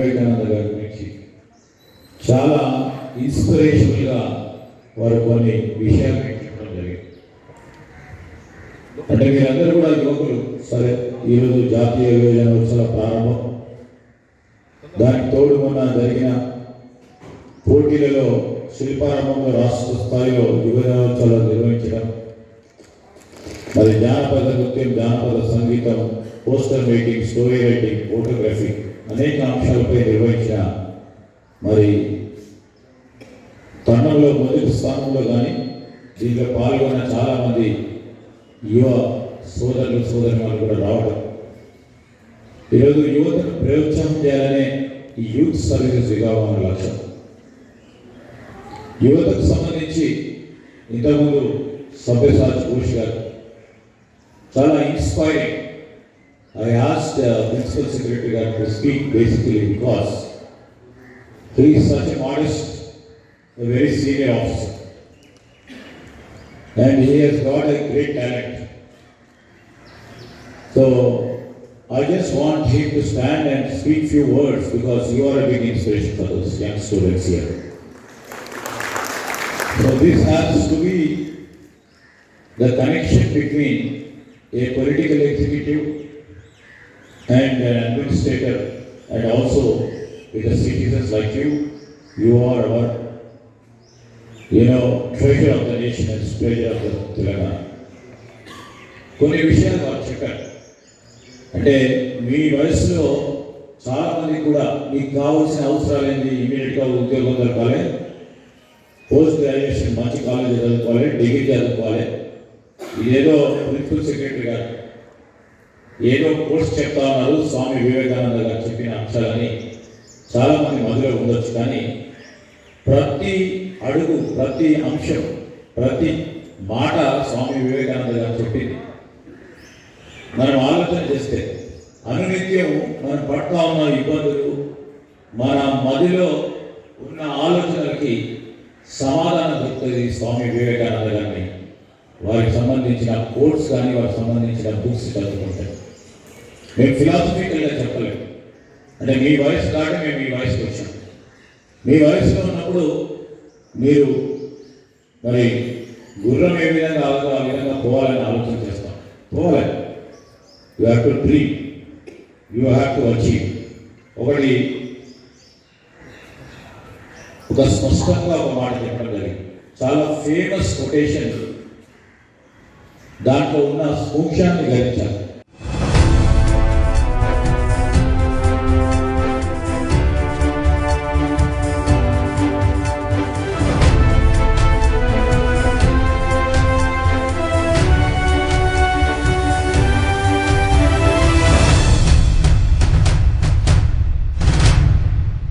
వివేకానంద గారి గురించి చాలా ఇన్స్పిరేషనల్గా వారు కొన్ని విషయాలు నేర్చుకోవడం జరిగింది. అంటే మీరందరూ కూడా యువకులు. సరే ఈరోజు జాతీయ యువజనోత్సవ ప్రారంభం. దానికి తోడు మొన్న జరిగిన పోటీలలో శిల్పారంభంలో రాష్ట్ర స్థాయిలో యువజనోత్సవాలు నిర్వహించడం. మరి జానపద నృత్యం జానపద సంగీతం poster making story writing photography అనేక అంశాలపై నిర్వహించిన మరి తరుణంలో మొదటి స్థానంలో కానీ దీంట్లో పాల్గొన్న చాలామంది యువ సోదరులు సోదరులు కూడా రావడం. ఈరోజు యువతను ప్రోత్సాహం చేయాలనే యూత్ సర్వీసెస్ విభాగం లక్ష్యం. యువతకు సంబంధించి ఇంతకుముందు సభ్యసాచి ఘోష్ గారు చాలా inspiring I asked uh, Principal Secretary Garu to speak basically because he is such a modest, a very senior officer. And he has got a great talent. So I just want him to stand and speak few words because you are a big inspiration for those young students here. So this has to be the connection between a political executive and an administrator and also with the citizens like you. You are our you know, treasure of the nation and treasure of the Telangana. కొన్ని విషయాలు వారు చెప్పారు అంటే మీ వయసులో చాలా మంది కూడా మీకు కావాల్సిన అవసరాలు ఏంటి ఇమీడియట్గా ఉద్యోగం దొరకాలి పోస్ట్ గ్రాడ్యుయేషన్ మంచి కాలేజీ చదువుకోవాలి డిగ్రీ చదువుకోవాలి ఇదేదో ప్రిన్సిపల్ సెక్రటరీ గారు ఏదో కోర్స్ చెప్తా ఉన్నారు స్వామి వివేకానంద గారు చెప్పిన అంశాలని చాలామంది మధ్యలో ఉండొచ్చు కానీ ప్రతి అడుగు ప్రతి అంశం ప్రతి మాట స్వామి వివేకానంద గారు చెప్పింది. మనం ఆలోచన చేస్తే అనునిత్యం మనం పడతా ఉన్న ఇబ్బందులు మన మదిలో ఉన్న ఆలోచనలకి సమాధానం దొరుకుతుంది స్వామి వివేకానంద గారిని. వారికి సంబంధించిన కోర్స్ కానీ వారికి సంబంధించిన బుక్స్ చదువుకుంటే మేము ఫిలాసఫికల్గా చెప్పలేము. అంటే మీ వయసు దాటి మేము మీ వయసుకి వచ్చాం. మీ వయసులో ఉన్నప్పుడు మీరు మరి గుర్రం ఏ విధంగా ఆగుతుందో ఆ విధంగా పోవాలని ఆలోచన చేస్తాం. పోవాలి. You have to dream you have to achieve ఒకటి ఒక స్పష్టంగా ఒక మాట చెప్పడం జరిగింది. చాలా ఫేమస్ కొటేషన్ దాంట్లో ఉన్న సూక్ష్యాన్ని గ్రహించాలి